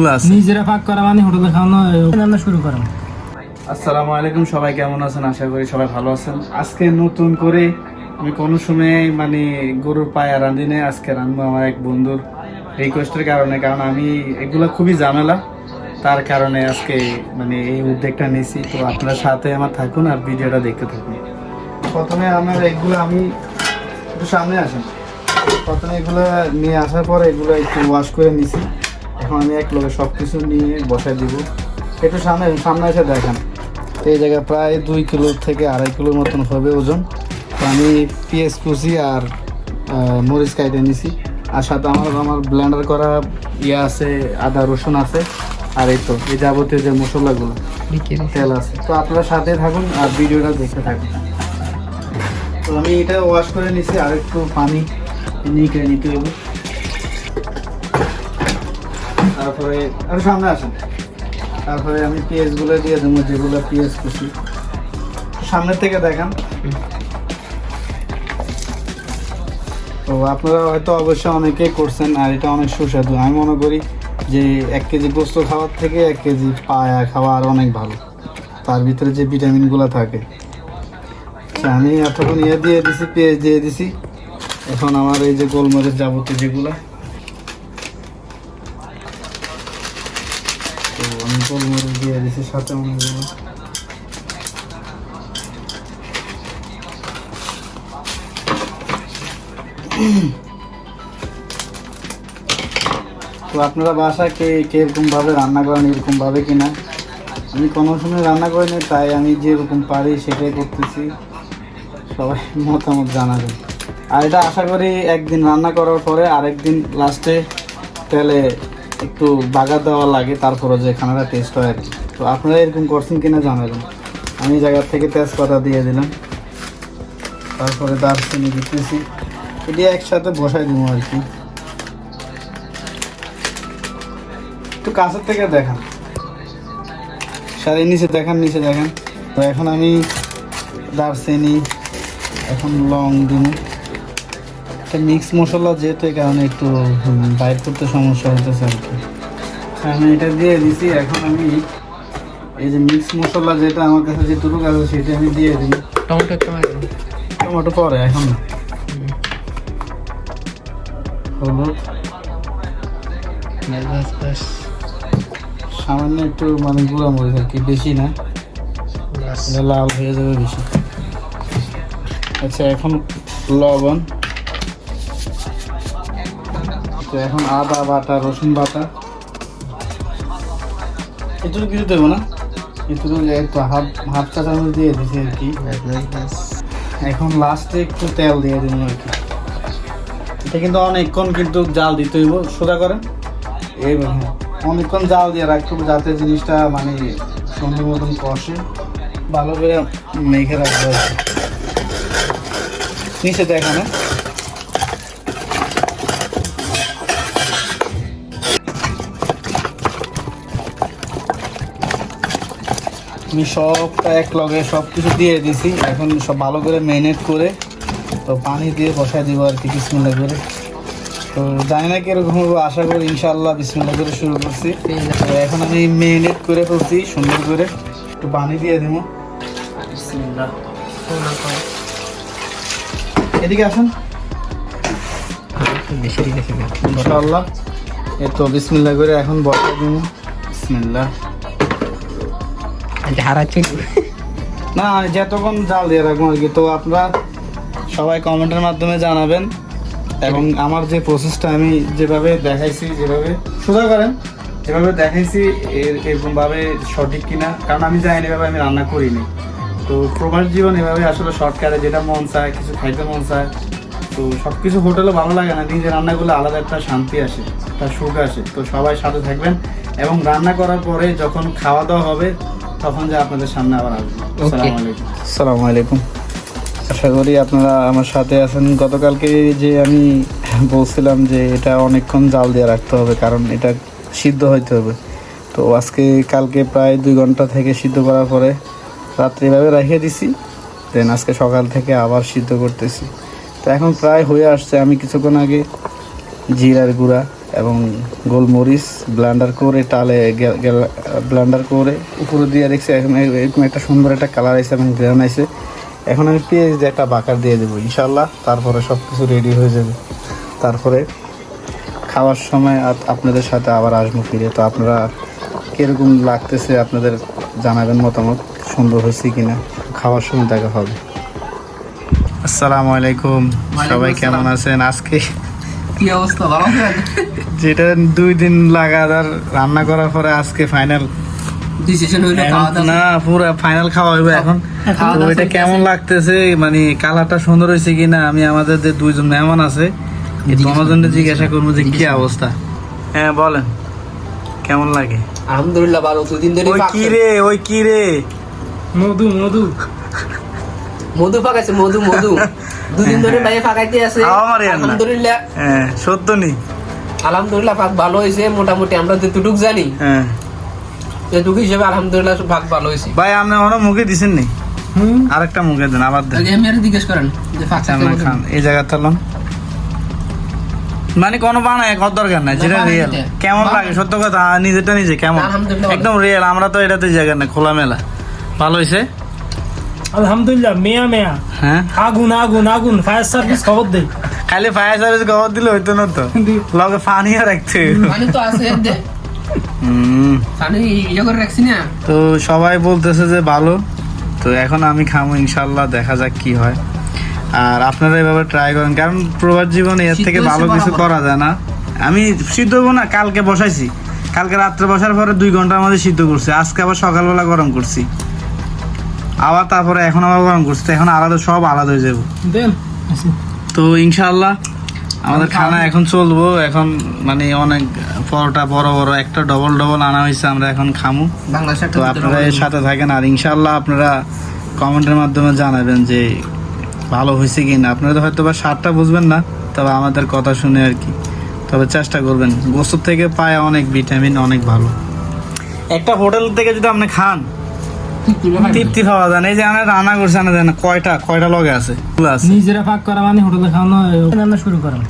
নিজেরা পাক করা মানে হোটেলে খাওয়ানো শুরু করা। আসসালামু আলাইকুম সবাই কেমন আছেন? আশা করি সবাই ভালো আছেন। আজকে নতুন করে আমি কোনো সময় মানে গরুর পায়া রাঁধি নেই আজকে রাঁধবো আমার এক বন্ধুর রিকোয়েস্টের কারণে। কারণ আমি এগুলো খুবই ঝামেলা। তার কারণে আজকে মানে এই উদ্যোগটা নিয়েছি। তো আপনার সাথে আমার থাকুন আর ভিডিওটা দেখতে থাকুন। প্রথমে আমার এগুলো আমি একটু সামনে আসেন। প্রথমে এগুলো নিয়ে আসার পর এগুলো একটু ওয়াশ করে নিছি। এখন আমি এক লোকে সব কিছু নিয়ে বসায় দিব। একটু সামনে সামনে এসে দেখেন। এই জায়গায় প্রায় দুই কিলো থেকে আড়াই কিলোর মতন হবে ওজন। তো আমি পেঁয়াজ কুচি আর মরিচ কাইটে নিছি। আর সাথে আমার আমার ব্লেন্ডার করা ইয়ে আছে আদা রসুন আছে। আর এই তো এই যাবতীয় যে মশলাগুলো তেল আছে। তো আপনারা সাথে থাকুন আর ভিডিওটা দেখতে থাকুন। তো আমি এটা ওয়াশ করে নিছি আর একটু পানি নিয়ে নিতে হবে। তারপরে আর সামনে আসেন। তারপরে আমি পেঁয়াজগুলো দিয়ে দেবো যেগুলো পেঁয়াজ কুচি। সামনের থেকে দেখান। তো আপনারা হয়তো অবশ্যই অনেকেই করছেন আর এটা অনেক সুস্বাদু। আমি মনে করি যে এক কেজি গোস্ত খাওয়ার থেকে এক কেজি পায়া খাওয়া আর অনেক ভালো। তার ভিতরে যে ভিটামিনগুলো থাকে। আচ্ছা, আমি এতক্ষণ ইয়ে দিয়ে দিছি পেঁয়াজ দিয়ে দিছি। এখন আমার এই যে গোলমরিচ যাবতীয় যেগুলো দিয়ে দিছি, সাথে তো আপনারা বাসায় কে কীরকম ভাবে রান্না করেন, এরকম ভাবে কিনা? আমি কোনো সময় রান্না করিনি তাই আমি যেরকম পারি সেটাই করতেছি। সবাই মতামত জানাবেন। আর এটা আশা করি একদিন রান্না করার পরে আরেকদিন লাস্টে তেলে একটু বাগার দেওয়া লাগে তারপরে যে খানাটা টেস্ট হয় আর কি। তো আপনারা এরকম করছেন কিনা জানাবেন। আমি জায়গার থেকে তেজপাতা দিয়ে দিলাম। তারপরে দারচিনি দিতেছি। এটি একসাথে বসাই দেবো আর কি। একটু কাছের থেকে দেখান। সারি নিচে দেখান নিচে দেখান। তো এখন আমি দারচিনি, এখন লং দিব। একটা মিক্স মশলা যেহেতু এই কারণে একটু বাইর করতে সমস্যা হতেছে আর কি। আমি এটা দিয়ে দিছি এখন আমি এই যে মিক্স মশলা যেটা আমার কাছে যেটুকু আছে সেটা আমি দিয়ে দিই। টমেটো টমেটো টমেটো পরে এখন। হলুদ। সামান্য একটু মানে গুঁড়া মরিচ আর কি বেশি না। লাল হয়ে যাবে বেশি। আচ্ছা এখন লবণ। তো এখন আদা বাটা, রসুন বাটা। একটু কিছু দেবো না। একটু হাফ হাফ চা চামচ দিয়ে দিছি আর কি। এখন লাস্টে একটু তেল দিয়ে দিন আর কি। এটা কিন্তু অনেকক্ষণ কিন্তু জাল দিতে হইব, সোজা করে। এইবার হ্যাঁ। অনেকক্ষণ জাল দিয়ে রাখতে হবে যাতে জিনিসটা মানে সুন্দর মতন কষে। ভালো করে মেখে রাখতে হবে নিচে দেখা না আমি সবটা এক লগে সব কিছু দিয়ে দিছি। এখন সব ভালো করে ম্যারিনেট করে তো পানি দিয়ে বসাই দিব আর কি বিসমিল্লা করে। তো জানি না কীরকম হবে আশা করি ইনশাল্লাহ বিসমিল্লা করে শুরু করছি। তো এখন আমি ম্যারিনেট করে ফেলছি সুন্দর করে। একটু পানি দিয়ে দেবো। এদিকে আসুন। ইনশাআল্লাহ। এই তো বিসমিল্লা করে এখন বসাই দেবো। বিসমিল্লাহ হারাচ্ছি না, যতক্ষণ জাল দিয়ে রাখব আর কি। তো আপনারা সবাই কমেন্টের মাধ্যমে জানাবেন এবং আমার যে প্রসেসটা আমি যেভাবে দেখাইছি, যেভাবে সোজা করেন, যেভাবে দেখাইছি এর এরকমভাবে সঠিক কিনা, কারণ আমি জানি এভাবে আমি রান্না করিনি। তো প্রবাস জীবন এভাবে আসলে শর্টকাটে যেটা মন চায়, কিছু খাইতে মন চায় তো সব কিছু হোটেলে ভালো লাগে না নিজের রান্নাগুলো আলাদা একটা শান্তি আসে একটা সুখ আসে। তো সবাই সাথে থাকবেন এবং রান্না করার পরে যখন খাওয়া দাওয়া হবে তখন যে আপনাদের সামনে আবার আসব। আসসালামু আলাইকুম। আশা করি আপনারা আমার সাথে আছেন। গতকালকে যে আমি বলছিলাম যে এটা অনেকক্ষণ জাল দিয়ে রাখতে হবে কারণ এটা সিদ্ধ হইতে হবে। তো আজকে কালকে প্রায় দুই ঘণ্টা থেকে সিদ্ধ করার পরে রাত্রে এভাবে রেখে দিছি দেন আজকে সকাল থেকে আবার সিদ্ধ করতেছি। তো এখন প্রায় হয়ে আসছে। আমি কিছুক্ষণ আগে জিরার গুঁড়া এবং গোলমরিচ ব্লেন্ডার করে টালে ব্লেন্ডার করে উপরে দিয়ে রেখেছি। এখন এরকম একটা সুন্দর একটা কালার আছে এবং গ্রান আছে এখন আমি পেঁয়াজ দিয়ে একটা বাকার দিয়ে দেবো ইনশাল্লাহ তারপরে সব কিছু রেডি হয়ে যাবে। তারপরে খাওয়ার সময় আপ- আপনাদের সাথে আবার আসব ফিরে। তো আপনারা কীরকম লাগতেছে আপনাদের জানাবেন মতামত? সুন্দর হয়েছে কিনা? খাওয়ার সময় দেখা হবে। আসসালামু আলাইকুম। সবাই কেমন আছেন? আজকে কি অবস্থা? ভালো আছেন? যেটা দুই দিন লাগাতার রান্না করার পরে আজকে ফাইনাল ডিসিশন হইল খাওয়া না পুরো ফাইনাল খাওয়া হইবে এখন। খাওয়া তো এটা কেমন লাগতেছে? মানে কালারটা সুন্দর হয়েছে কিনা? আমি আমাদের যে দুইজন মেহমান আছে দুজনকে জিজ্ঞাসা করব যে কি অবস্থা। হ্যাঁ বলেন। কেমন লাগে? আলহামদুলিল্লাহ ভালো। দুদিন ধরে ওই কি রে? ওই কি রে? মধু মধু। মধু মধু মধু। দুদিন ধরে ভাইয়া আছে। আলহামদুলিল্লাহ। হ্যাঁ সত্য আলহামদুলিল্লাহ পাক ভালো হয়েছে মোটামুটি আমরা যেটুক জানি। হ্যাঁ। যেটুকু হিসেবে আলহামদুলিল্লাহ ভাগ ভালো হয়েছে। ভাই আপনি ওরা মুখে দিছেন নি? আরেকটা মুখে দেন আবার দেন। জিজ্ঞেস করেন যে ফাঁক খান এই জায়গা মানে কোনো বানায় কত দরকার নাই যেটা রিয়েল কেমন লাগে সত্য কথা নিজেরটা নিজে কেমন? একদম রিয়েল আমরা তো এটাতে জায়গা না খোলা মেলা ভালো হয়েছে? আলহামদুলিল্লাহ মেয়া মেয়া। হ্যাঁ? আগুন আগুন আগুন ফায়ার সার্ভিস খবর দেই। খালি ফায়ার সার্ভিস খবর দিলে হইতো না তো। লগে পানিও রাখতে পানি তো আছে দে। ইয়ে তো সবাই বলতেছে যে ভালো। তো এখন আমি খামো ইনশাল্লাহ দেখা যাক কি হয়। আর আপনারা এভাবে ট্রাই করেন কারণ প্রবাস জীবনে এর থেকে ভালো কিছু করা যায় না। আমি সিদ্ধ হব না কালকে বসাইছি। কালকে রাত্রে বসার পরে দুই ঘণ্টার মধ্যে সিদ্ধ করছি। আজকে আবার সকালবেলা গরম করছি। আবার তারপরে এখন আবার গরম করছে এখন আলাদা সব আলাদা হয়ে যাব। দেন তো ইনশাল্লাহ আমাদের খানা এখন চলবো এখন মানে অনেক পরোটা বড় বড় একটা ডবল ডবল আনা হয়েছে আমরা এখন খামু। তো আপনারা এর সাথে থাকেন আর ইনশাল্লাহ আপনারা কমেন্টের মাধ্যমে জানাবেন যে ভালো হয়েছে কি না আপনারা তো হয়তো বা স্বাদটা বুঝবেন না তবে আমাদের কথা শুনে আর কি। তবে চেষ্টা করবেন। গোসর থেকে পায় অনেক ভিটামিন অনেক ভালো। একটা হোটেল থেকে যদি আপনি খান তৃপ্তি পাওয়া যায় না। এই যে আমরা রান্না করছে না জানেন কয়টা কয়টা লগে আছে। আছে নিজেরা পাক করা মানে হোটেলে খাওয়ানো রান্না শুরু করেন।